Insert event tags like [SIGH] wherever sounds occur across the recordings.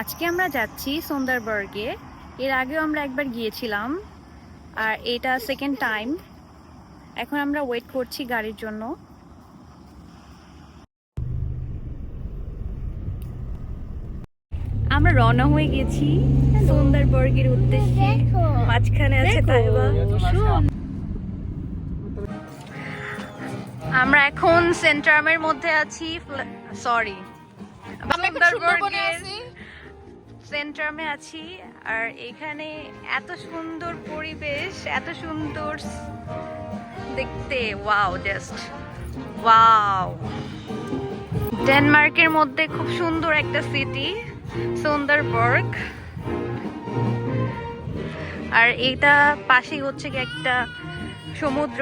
আজকে আমরা যাচ্ছি সুন্দরবর্গে। এর আগেও আমরা একবার গিয়েছিলাম আর এটা সেকেন্ড টাইম এখন আমরা ওয়েট করছি গাড়ির জন্য। আমরা রওনা হয়ে গেছি সুন্দরবর্গের উদ্দেশ্যে। মাঝখানে আছে তাইবা আমরা এখন সেন্ট্রামের মধ্যে আছি। সরি সুন্দরবর্গের সেন্ট্রামে আছি, আর এখানে এত সুন্দর পরিবেশ, এত সুন্দর দেখতে, ওয়াও, জাস্ট, ওয়াও। ডেনমার্কের মধ্যে খুব সুন্দর একটা সিটি, সুন্দরবর্গ। আর এটা পাশে হচ্ছে কি একটা সমুদ্র,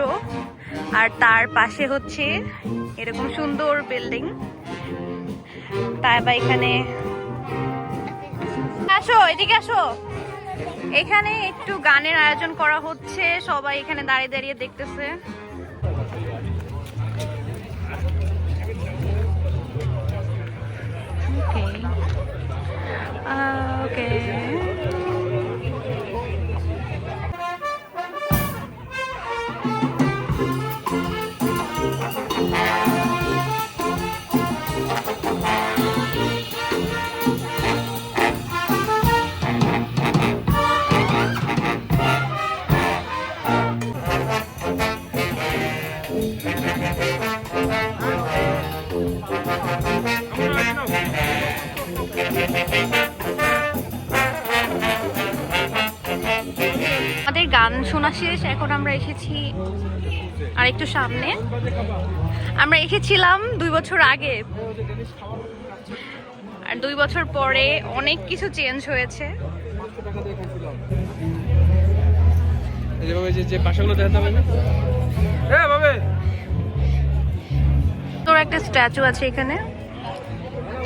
আর তার পাশে হচ্ছে এরকম সুন্দর বিল্ডিং। তাই বা এখানে আসো এদিকে আসো এখানে একটু গানের আয়োজন করা হচ্ছে সবাই এখানে দাঁড়িয়ে দাঁড়িয়ে দেখতেছে. Uh, আমাদের গান শোনা শেষ, এখন আমরা এসেছি আর একটু সামনে। আমরা এসেছিলাম দুই বছর আগে। আর দুই বছর পরে অনেক কিছু চেঞ্জ হয়েছে। যেভাবে যে বাসাগুলো দেখাতে হবে হ্যাঁ তোর একটা স্ট্যাচু আছে এখানে।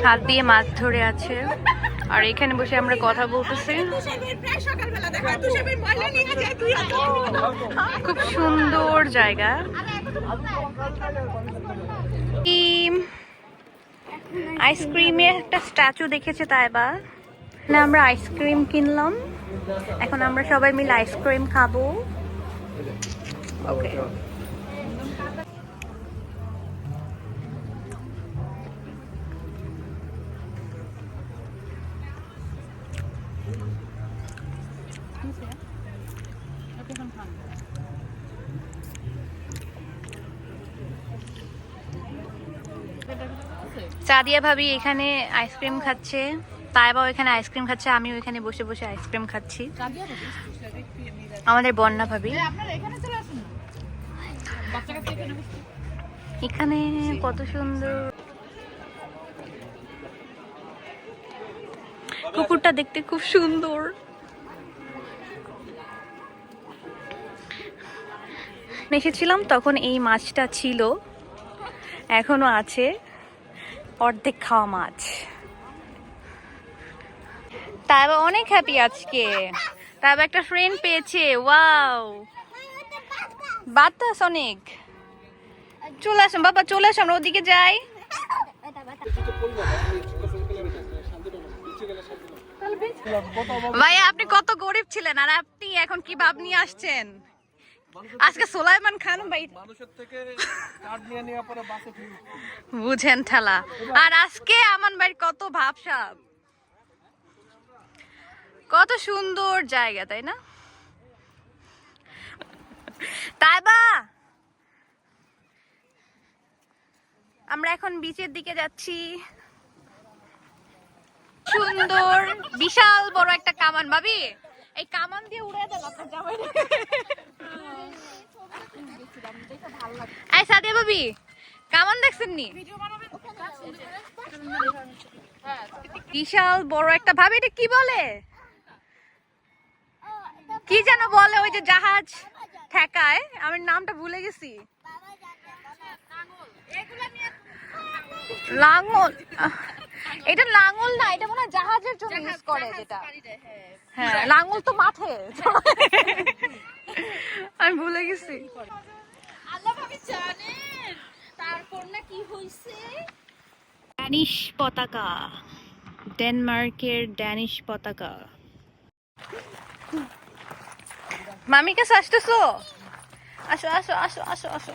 হাত দিয়ে মাছ ধরে আছে। আর এখানে বসে আমরা কথা বলতেছি। খুব সুন্দর জায়গা। আইসক্রিমের একটা স্ট্যাচু দেখেছে তাই বা? আমরা আইসক্রিম কিনলাম। এখন আমরা সবাই মিলে আইসক্রিম খাব। ওকে সাদিয়া ভাবি এখানে আইসক্রিম খাচ্ছে, তাইবাও এখানে আইসক্রিম খাচ্ছে আমি ওইখানে বসে বসে আইসক্রিম খাচ্ছি। আমাদের বন্যা ভাবি। এখানে কত সুন্দর। কুকুরটা দেখতে খুব সুন্দর। এসেছিলাম তখন এই মাছটা ছিল, এখনও আছে। অর্ধেক খাওয়া মাছ। তাই অনেক হ্যাপি আজকে। তাই একটা ফ্রেন্ড পেয়েছে ওয়াও বাতাস অনেক। চলে আসুন, বাবা চলে আসুন, আমরা ওদিকে যাই। ভাইয়া, আপনি কত গরিব ছিলেন আর আপনি এখন কি ভাব নিয়ে আসছেন? আজকে সোলাইমান খান ভাই মানুষের থেকে কার্ড নিয়ে নেওয়ার পরে বাসে বুঝেন ঠেলা। আর আজকে আমান বাড়ির কত ভাবসাব কত সুন্দর জায়গা তাই না? তাই বা। আমরা এখন বিচের দিকে যাচ্ছি। সুন্দর বিশাল বড় একটা কামান ভাবি। এই কামান দিয়ে উড়ে দেন আপনার জামাই এই সাদিয়া ভাবি কামান দেখছেন নি? বিশাল বড় একটা ভাবি এটা কি বলে? কি যেন বলে ওই যে জাহাজ ঠেকায় আমি নামটা ভুলে গেছি। লাঙ্গল আহ, এটা লাঙ্গল না এটা মনে হয় জাহাজের জন্য ইউজ করে যেটা। হ্যাঁ। লাঙ্গল তো মাঠে। আমি ভুলে গেছি। আল্লাহ ভাবি জানেন তারপর না কি হইছে? স্প্যানিশ পতাকা ডেনমার্কের ড্যানিশ পতাকা। মামির কাছে আসতেছো? আসো আসো আসো আসো আসো।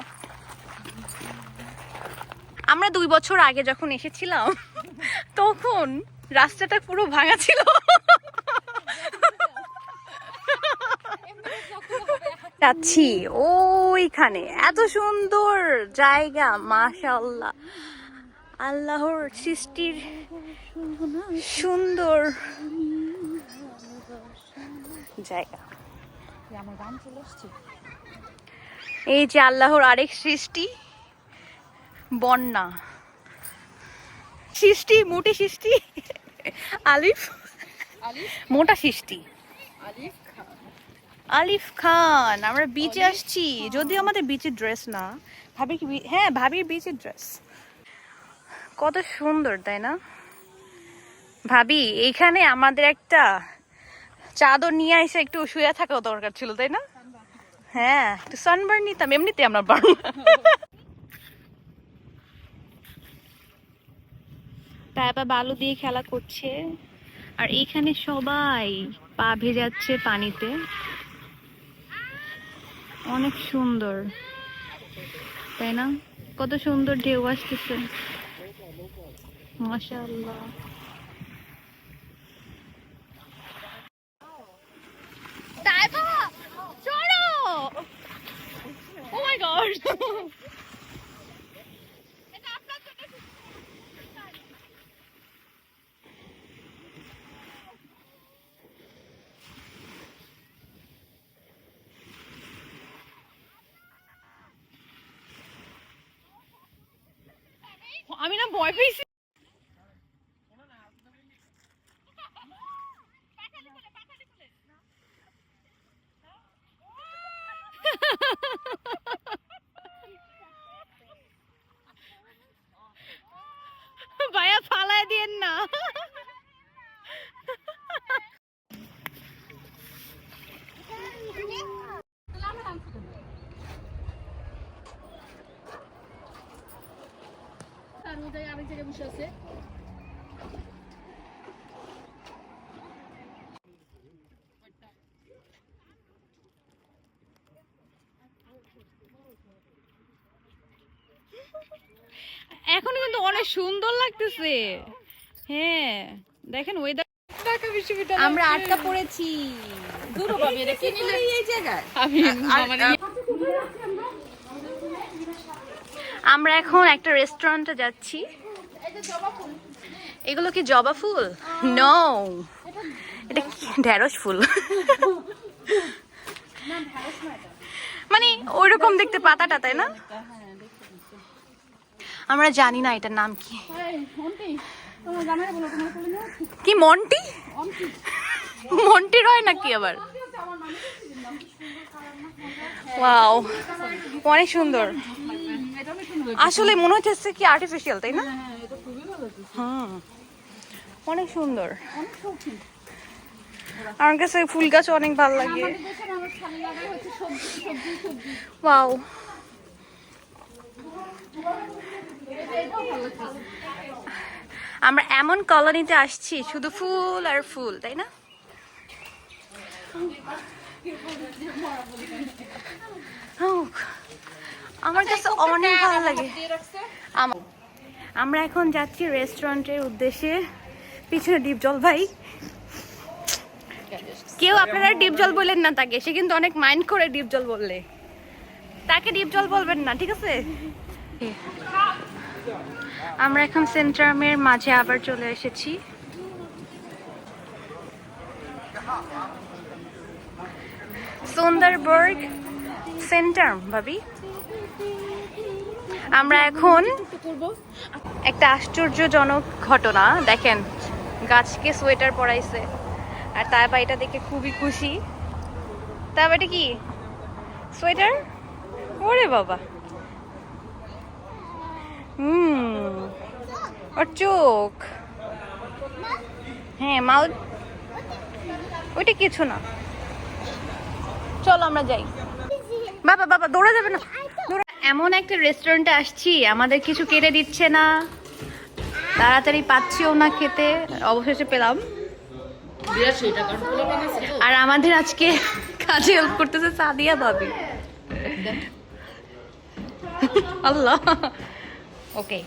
আমরা দুই বছর আগে যখন এসেছিলাম তখন রাস্তাটা পুরো ভাঙা ছিল। যাচ্ছি ওইখানে। এত সুন্দর জায়গা মাশাল্লাহ আল্লাহর সৃষ্টির সুন্দর জায়গা। এই যে আল্লাহর আরেক সৃষ্টি, বন্যা। সৃষ্টি মোটি সৃষ্টি আলিফ মোটা সৃষ্টি। আলিফ খান। আমরা বিচে আসছি। যদিও আমাদের বিচের ড্রেস না ভাবি কি হ্যাঁ ভাবির বিচের ড্রেস কত সুন্দর তাই না? ভাবি এইখানে আমাদের একটা চাদর নিয়ে এসে একটু শুয়ে থাকাও দরকার ছিল তাই না? হ্যাঁ একটু সানবার্ন নিতাম এমনিতে আমরা বার্ন [LAUGHS] তারপর বালু দিয়ে খেলা করছে। আর এখানে সবাই পা ভেজাচ্ছে পানিতে। অনেক সুন্দর। তাই না? কত সুন্দর ঢেউ আসতেছে। মাশাআল্লাহ। আমি না ভয় পেয়েছি। আরেক জায়গায় বসে আছে। এখন কিন্তু অনেক সুন্দর লাগতেছে। হ্যাঁ দেখেন ওয়েদার ঢাকা বিশ্ববিদ্যালয় আমরা আটকা পড়েছি। দূর পাবি এটা কি নিলে। এই জায়গায়? আমি মানে আমরা এখন একটা রেস্টুরেন্টে যাচ্ছি। এগুলো কি জবা ফুল? নো এটা কি? ঢেঁড়স ফুল। মানে ওইরকম দেখতে পাতাটা, তাই না? আমরা জানি না এটার নাম কি। কি মন্টি মন্টি রয় নাকি আবার? ওয়াও অনেক সুন্দর। আসলে মনে হচ্ছে কি আর্টিফিশিয়াল তাই না? হুম। অনেক সুন্দর। আমার কাছে ফুল গাছ অনেক ভালো লাগে। ওয়াও। আমরা এমন কলোনিতে আসছি শুধু ফুল আর ফুল তাই না? উহ, আমার কাছে অনেক ভালো লাগে। আম- আমরা এখন যাচ্ছি রেস্টুরেন্টের উদ্দেশ্যে। পিছনে ডিপ জল ভাই। কেউ আপনারা ডিপ জল বললেন না তাকে সে কিন্তু অনেক মাইন্ড করে ডিপ জল বললে। তাকে ডিপ জল বলবেন না ঠিক আছে? আমরা এখন সেন্ট্রামের মাঝে আবার চলে এসেছি। সুন্দরবর্গ সেন্টার ভাবি। আমরা এখন একটা আশ্চর্যজনক ঘটনা, দেখেন, গাছকে সোয়েটার পরাইছে, আর তার বাড়িটা দেখে খুবই খুশি। তার বাড়িটা কি? সোয়েটার? ওরে বাবা। হুম, ওর চোখ। হ্যাঁ মাউথ ওইটা কিছু না। চলো আমরা যাই। বাবা বাবা দৌড়া যাবে না। দৌড়া- এমন একটা রেস্টুরেন্টে আসছি আমাদের কিছু কেটে দিচ্ছে না। তাড়াতাড়ি পাচ্ছিও না খেতে অবশেষে পেলাম। আর আমাদের আজকে কাজে হেল্প করতেছে সাদিয়া ভাবি। আল্লাহ। ওকে